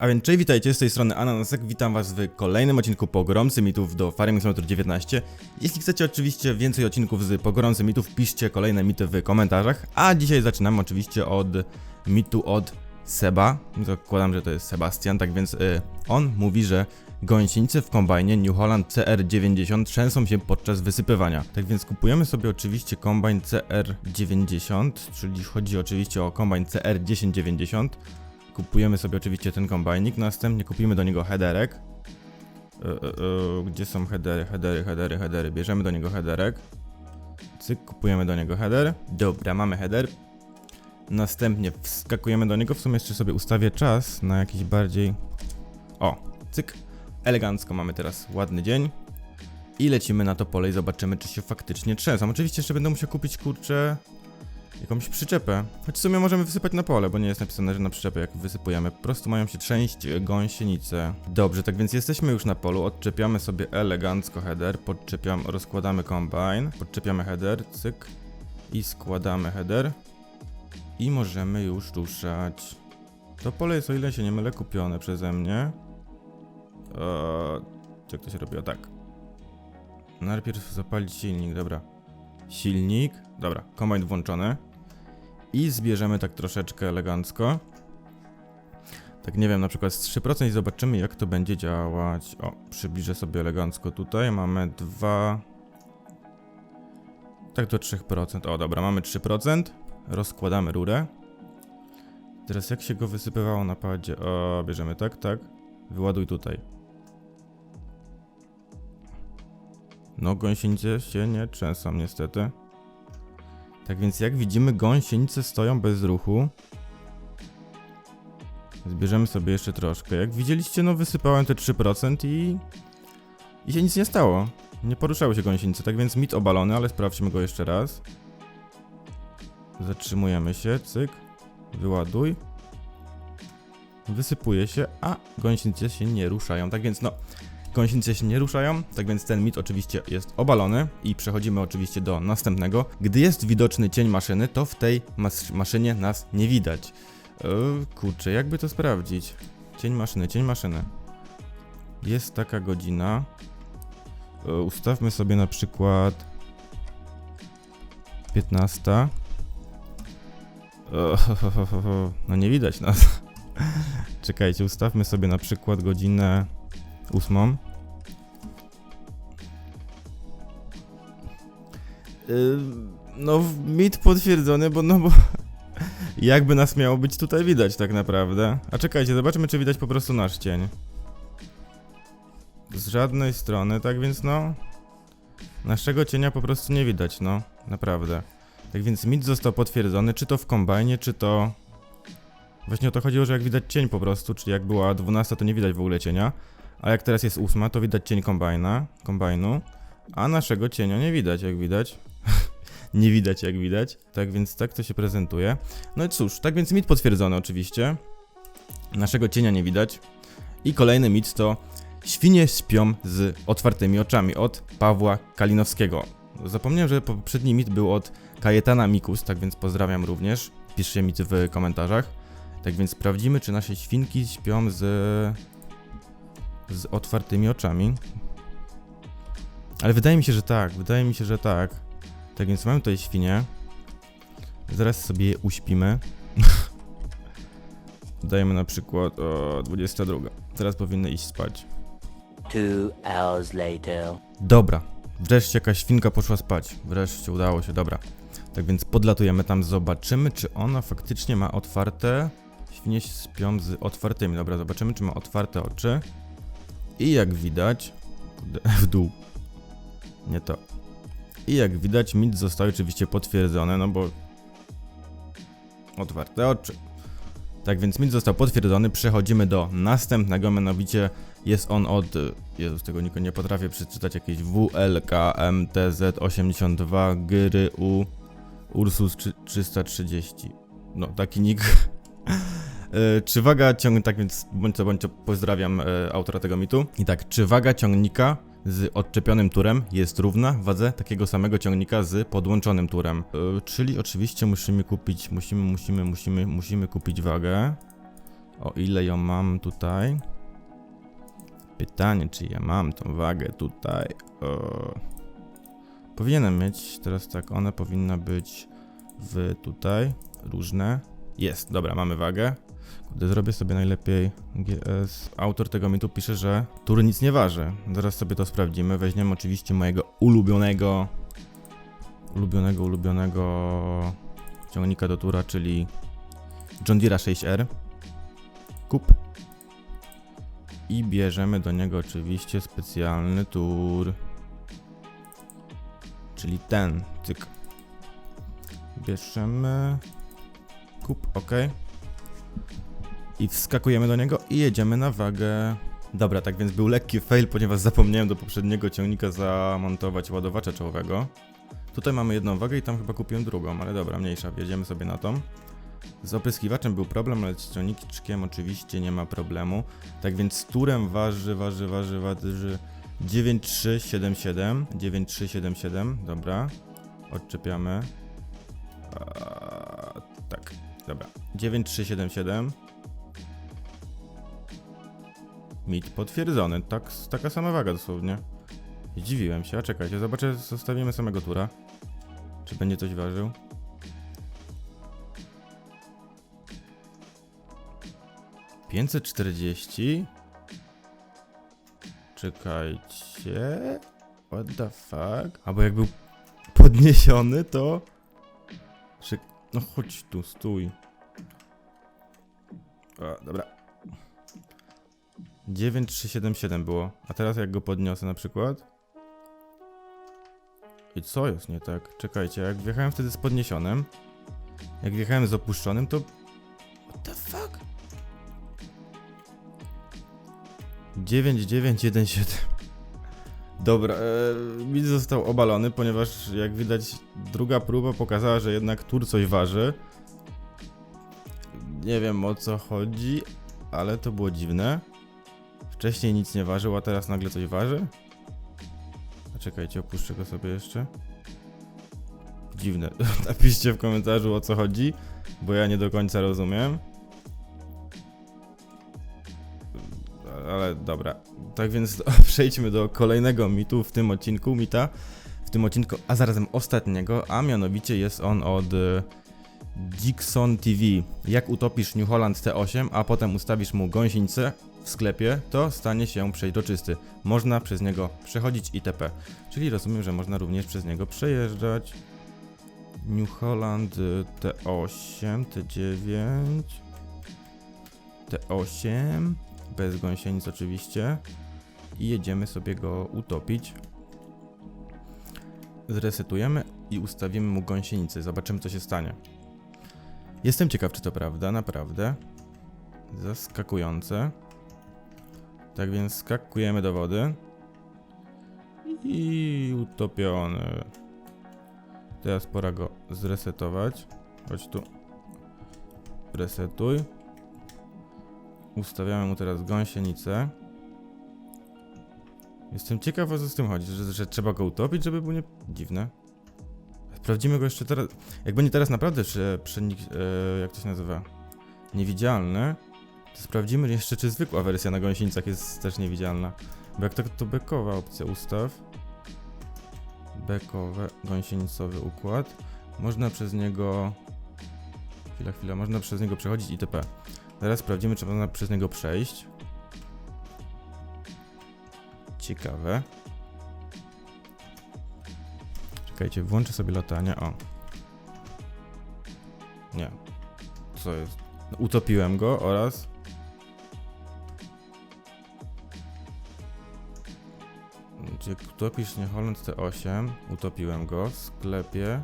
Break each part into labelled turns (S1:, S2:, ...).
S1: A więc cześć, witajcie, z tej strony Ananasek, witam was w kolejnym odcinku Pogromcy Mitów do Farming Simulator 19. Jeśli chcecie oczywiście więcej odcinków z Pogromcy Mitów, piszcie kolejne mity w komentarzach, a dzisiaj zaczynamy oczywiście od mitu od Seba, zakładam, że to jest Sebastian, tak więc y, on mówi, że gąsienice w kombajnie New Holland CR90 trzęsą się podczas wysypywania. Tak więc kupujemy sobie oczywiście kombajn CR90, czyli chodzi oczywiście o kombajn CR1090, Kupujemy sobie oczywiście ten kombajnik, następnie kupimy do niego headerek. E, e, e, gdzie są headery, headery, headery, headery? Bierzemy do niego headerek. Cyk, kupujemy do niego header. Dobra, mamy header. Następnie wskakujemy do niego. W sumie jeszcze sobie ustawię czas na jakiś bardziej... O, cyk. Elegancko mamy teraz ładny dzień. I lecimy na to pole i zobaczymy, czy się faktycznie trzęsą. Oczywiście jeszcze będę musiał kupić, kurczę, jakąś przyczepę. Choć w sumie możemy wysypać na pole, bo nie jest napisane, że na przyczepę jak wysypujemy. Po prostu mają się trzęść gąsienice. Dobrze, tak więc jesteśmy już na polu, odczepiamy sobie elegancko header, podczepiam, rozkładamy kombine, podczepiamy header, cyk i składamy header i możemy już ruszać. To pole jest, o ile się nie mylę, kupione przeze mnie. Eee, jak to się robi? O tak. Najpierw zapalić silnik, dobra. Silnik, dobra, kombine włączony. I zbierzemy tak troszeczkę elegancko. Tak nie wiem, na przykład z 3% i zobaczymy jak to będzie działać. O, przybliżę sobie elegancko tutaj. Mamy 2... Tak do 3%. O, dobra, mamy 3%. Rozkładamy rurę. Teraz jak się go wysypywało na padzie? O, bierzemy tak, tak. Wyładuj tutaj. No, gąsienice się nie trzęsą niestety. Tak więc jak widzimy gąsienice stoją bez ruchu. Zbierzemy sobie jeszcze troszkę. Jak widzieliście, no wysypałem te 3% i... I się nic nie stało. Nie poruszały się gąsienice, tak więc mit obalony, ale sprawdźmy go jeszcze raz. Zatrzymujemy się, cyk. Wyładuj. Wysypuje się, a gąsienice się nie ruszają. Tak więc no, gąsienice się nie ruszają, tak więc ten mit oczywiście jest obalony i przechodzimy oczywiście do następnego. Gdy jest widoczny cień maszyny, to w tej mas maszynie nas nie widać. Yy, kurczę, jakby to sprawdzić? Cień maszyny, cień maszyny. Jest taka godzina. Yy, ustawmy sobie na przykład 15. E, no nie widać nas. Czekajcie, ustawmy sobie na przykład godzinę 8. no, mit potwierdzony, bo no bo jakby nas miało być tutaj widać tak naprawdę. A czekajcie, zobaczymy czy widać po prostu nasz cień. Z żadnej strony, tak więc no... Naszego cienia po prostu nie widać, no. Naprawdę. Tak więc mit został potwierdzony, czy to w kombajnie, czy to... Właśnie o to chodziło, że jak widać cień po prostu, czyli jak była 12, to nie widać w ogóle cienia. A jak teraz jest 8, to widać cień kombajna, kombajnu. A naszego cienia nie widać, jak widać. nie widać jak widać. Tak więc tak to się prezentuje. No i cóż, tak więc mit potwierdzony oczywiście. Naszego cienia nie widać. I kolejny mit to Świnie śpią z otwartymi oczami od Pawła Kalinowskiego. Zapomniałem, że poprzedni mit był od Kajetana Mikus, tak więc pozdrawiam również. Piszcie mity w komentarzach. Tak więc sprawdzimy, czy nasze świnki śpią z z otwartymi oczami. Ale wydaje mi się, że tak, wydaje mi się, że tak. Tak więc mamy tutaj świnie. Zaraz sobie je uśpimy. Dajemy na przykład o 22. Teraz powinny iść spać.
S2: Two hours later.
S1: Dobra, wreszcie jakaś świnka poszła spać. Wreszcie udało się, dobra. Tak więc podlatujemy tam, zobaczymy, czy ona faktycznie ma otwarte. Świnie śpią z otwartymi. Dobra, zobaczymy, czy ma otwarte oczy. I jak widać, w dół, nie to. I jak widać, mit został oczywiście potwierdzony, no bo otwarte oczy. Tak więc mit został potwierdzony, przechodzimy do następnego, mianowicie jest on od, Jezus, tego nikogo nie potrafię przeczytać, jakieś WLKMTZ82 Gyry U Ursus 330. No, taki nick. E, czy waga ciągnika, tak więc bądź co bądź pozdrawiam e, autora tego mitu. I tak, czy waga ciągnika z odczepionym turem jest równa wadze takiego samego ciągnika z podłączonym turem. E, czyli oczywiście musimy kupić, musimy, musimy, musimy, musimy kupić wagę. O ile ją mam tutaj? Pytanie, czy ja mam tą wagę tutaj? O. Powinienem mieć, teraz tak, ona powinna być w tutaj, różne. Jest, dobra, mamy wagę. Kurde, zrobię sobie najlepiej GS. Autor tego mi tu pisze, że tur nic nie waży. Zaraz sobie to sprawdzimy. Weźmiemy oczywiście mojego ulubionego, ulubionego, ulubionego ciągnika do tura, czyli John Deere 6R. Kup. I bierzemy do niego oczywiście specjalny tur. Czyli ten, cyk. Bierzemy. Ok. I wskakujemy do niego i jedziemy na wagę. Dobra, tak więc był lekki fail, ponieważ zapomniałem do poprzedniego ciągnika zamontować ładowacza czołowego. Tutaj mamy jedną wagę i tam chyba kupiłem drugą, ale dobra, mniejsza, wjedziemy sobie na tą. Z opryskiwaczem był problem, ale z ciągniczkiem oczywiście nie ma problemu. Tak więc turem waży, waży, waży, waży 9377. 9377, dobra. Odczepiamy. Dobra. 9377. Mit potwierdzony, tak, taka sama waga dosłownie. Zdziwiłem się, a czekajcie, zobaczę, zostawimy samego tura. Czy będzie coś ważył? Pięćset czterdzieści? Czekajcie. What the fuck? Albo jak był podniesiony, to. Czek... No chodź tu, stój. O, dobra. 9377 było. A teraz jak go podniosę na przykład? I co jest nie tak? Czekajcie, jak wjechałem wtedy z podniesionym, jak wjechałem z opuszczonym, to... What the fuck? 9917 Dobra, e, mit został obalony, ponieważ jak widać druga próba pokazała, że jednak tur coś waży. Nie wiem o co chodzi, ale to było dziwne. Wcześniej nic nie ważył, a teraz nagle coś waży? A czekajcie, opuszczę go sobie jeszcze. Dziwne. Napiszcie w komentarzu o co chodzi, bo ja nie do końca rozumiem. Ale dobra. Tak więc przejdźmy do kolejnego mitu w tym odcinku, mita. W tym odcinku, a zarazem ostatniego, a mianowicie jest on od e, Dixon TV. Jak utopisz New Holland T8, a potem ustawisz mu gąsienicę w sklepie, to stanie się przejrzysty. Można przez niego przechodzić itp. Czyli rozumiem, że można również przez niego przejeżdżać. New Holland y, T8, T9, T8, bez gąsienic oczywiście. I jedziemy sobie go utopić. Zresetujemy i ustawimy mu gąsienicę. Zobaczymy co się stanie. Jestem ciekaw, czy to prawda, naprawdę. Zaskakujące. Tak więc skakujemy do wody. I utopiony. Teraz pora go zresetować. Chodź tu. Resetuj. Ustawiamy mu teraz gąsienicę. Jestem ciekaw, o co z tym chodzi, że, że trzeba go utopić, żeby był nie... Dziwne. Sprawdzimy go jeszcze teraz. Jak będzie teraz naprawdę prze, przenik... E, jak to się nazywa? Niewidzialny, to sprawdzimy jeszcze, czy zwykła wersja na gąsienicach jest też niewidzialna. Bo jak tak, to bekowa opcja ustaw. Bekowe, gąsienicowy układ. Można przez niego... Chwila, chwila, można przez niego przechodzić itp. Teraz sprawdzimy, czy można przez niego przejść. Ciekawe. Czekajcie, włączę sobie latanie. O. Nie. Co jest? No, utopiłem go oraz. Gdzie utopisz nie Holland T8, utopiłem go w sklepie.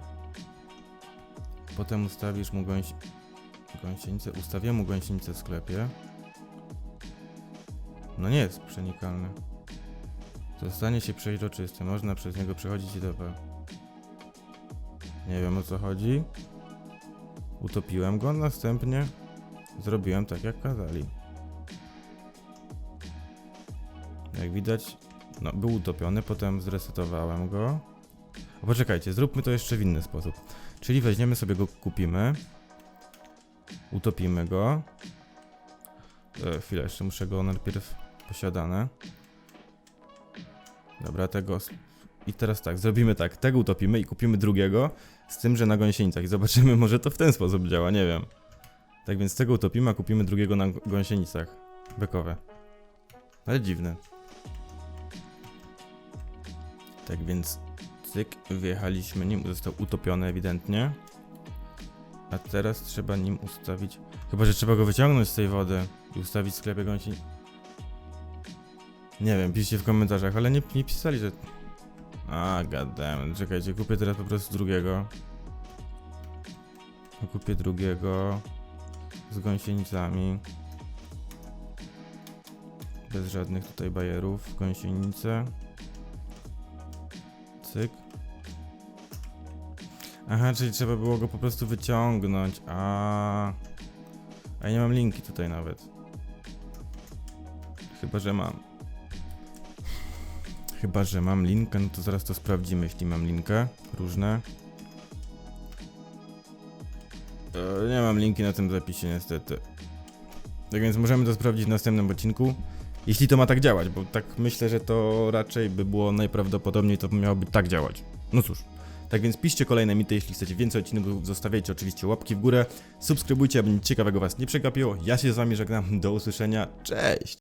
S1: Potem ustawisz mu gąś... gąsienicę. Ustawię mu gąsienicę w sklepie. No nie jest przenikalny. To stanie się przejrzysty. Można przez niego przechodzić itp. Nie wiem o co chodzi. Utopiłem go, następnie zrobiłem tak jak kazali. Jak widać, no był utopiony, potem zresetowałem go. O, poczekajcie, zróbmy to jeszcze w inny sposób. Czyli weźmiemy sobie go, kupimy, utopimy go, E, chwilę, jeszcze muszę go najpierw posiadane. Dobra, tego. I teraz tak, zrobimy tak. Tego utopimy i kupimy drugiego, z tym, że na gąsienicach. I zobaczymy, może to w ten sposób działa, nie wiem. Tak więc tego utopimy, a kupimy drugiego na gąsienicach. Bekowe. Ale dziwne. Tak więc cyk, wyjechaliśmy nim, został utopiony ewidentnie. A teraz trzeba nim ustawić... Chyba, że trzeba go wyciągnąć z tej wody i ustawić w sklepie gąsienic. Nie wiem, piszcie w komentarzach, ale nie, nie pisali, że... A, goddammit, czekajcie, kupię teraz po prostu drugiego. Kupię drugiego z gąsienicami. Bez żadnych tutaj bajerów. Gąsienice. Cyk. Aha, czyli trzeba było go po prostu wyciągnąć. A. A ja nie mam linki tutaj nawet. Chyba, że mam. Chyba, że mam linkę, no to zaraz to sprawdzimy, jeśli mam linkę. Różne. E, nie mam linki na tym zapisie, niestety. Tak więc możemy to sprawdzić w następnym odcinku. Jeśli to ma tak działać, bo tak myślę, że to raczej by było najprawdopodobniej to miałoby tak działać. No cóż. Tak więc piszcie kolejne mity, jeśli chcecie więcej odcinków, zostawiajcie oczywiście łapki w górę, subskrybujcie, aby nic ciekawego was nie przegapiło. Ja się z wami żegnam, do usłyszenia, cześć!